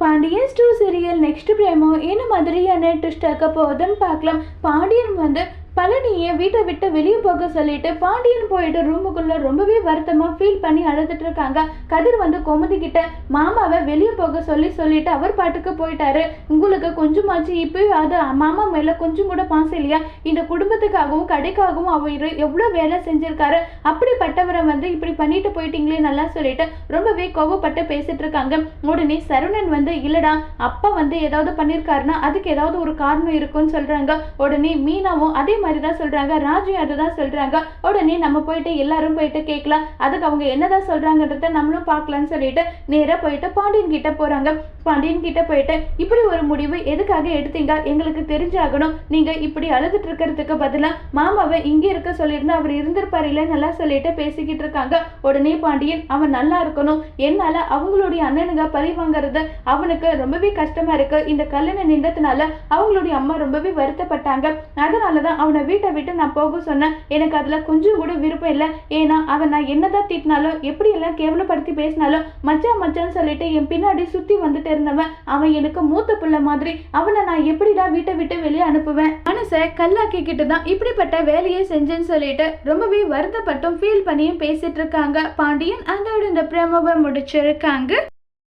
Pandian two serial next promo என்ன மாதிரியான twist ஆக்க போகுதுன்னு பார்க்கலாம். பாண்டியன் வந்து பழனியை வீட்டை விட்டு வெளியே போக சொல்லிட்டு பாண்டியன் போயிட்டு ரூமுக்குள்ள ரொம்பவே வருத்தமா ஃபீல் பண்ணி அழுதுட்டு இருக்காங்க. கதிர் வந்து கோமதி கிட்ட மாமாவை வெளியே போக சொல்லி சொல்லிட்டு அவர் பாட்டுக்கு போயிட்டாரு. உங்களுக்கு கொஞ்சமாச்சு இப்பயும் அது மாமா மேல கொஞ்சம் கூட பாசம் இல்லையா? இந்த குடும்பத்துக்காகவும் கடைக்காகவும் அவர் எவ்வளோ வேலை செஞ்சிருக்காரு? அப்படிப்பட்டவரை வந்து இப்படி பண்ணிட்டு போயிட்டீங்களே நல்லா சொல்லிட்டு ரொம்பவே கோவப்பட்டு பேசிட்டு இருக்காங்க. உடனே சரவணன் வந்து இல்லடா அப்பா வந்து ஏதாவது பண்ணியிருக்காருன்னா அதுக்கு ஏதாவது ஒரு காரணம் இருக்கும்னு சொல்றாங்க. உடனே மீனாவும் அதே மாதிரி தான் சொல்றாங்க ராஜு அதுதான் சொல்றாங்க. உடனே நம்ம போயிட்டு எல்லாரும் போயிட்டு கேட்கலாம். அதுக்கு அவங்க என்னதான் சொல்கிறாங்கன்றத நம்மளும் பார்க்கலாம்னு சொல்லிட்டு நேரா போயிட்டு பாண்டியன் கிட்ட போறாங்க. பாண்டியன் கிட்ட போயிட்டு இப்படி ஒரு முடிவு எதுக்காக எடுத்தீங்க? எங்களுக்கு தெரிஞ்சாகணும். நீங்க இப்படி அழுதுட்டு இருக்கிறதுக்கு பதிலா மாமாவை இங்க இருக்க சொல்லியிருந்தா அவர் இருந்திருப்பார் இல்ல நல்லா சொல்லிட்டு பேசிக்கிட்டு இருக்காங்க. உடனே பாண்டியன் அவன் நல்லா இருக்கணும். என்னால அவங்களுடைய அண்ணனுங்க பழி வாங்குறது அவனுக்கு ரொம்பவே கஷ்டமா இருக்கு. இந்த கல்யாண நின்றதுனால அவங்களுடைய அம்மா ரொம்பவே வருத்தப்பட்டாங்க. அதனால தான் அவனை வீட்டை விட்டு நான் போக சொன்னேன். எனக்கு அதில் கொஞ்சம் கூட விருப்பம் இல்லை. ஏன்னா அவன் நான் என்னதான் திட்டினாலும் எப்படி எல்லாம் கேவலப்படுத்தி பேசினாலும் மச்சான் மச்சான்னு சொல்லிட்டு என் பின்னாடி சுத்தி வந்துட்டு இருந்தவன். அவன் எனக்கு மூத்த பிள்ளை மாதிரி. அவனை நான் எப்படிடா வீட்டை விட்டு வெளியே அனுப்புவேன்? மனசை கல்லாக்கிக்கிட்டு தான் இப்படிப்பட்ட வேலையை செஞ்சேன்னு சொல்லிட்டு ரொம்பவே வருத்தப்பட்டும் ஃபீல் பண்ணியும் பேசிட்டு இருக்காங்க. பாண்டியன் அதோட இந்த பிரேமவை முடிச்சிருக்காங்க.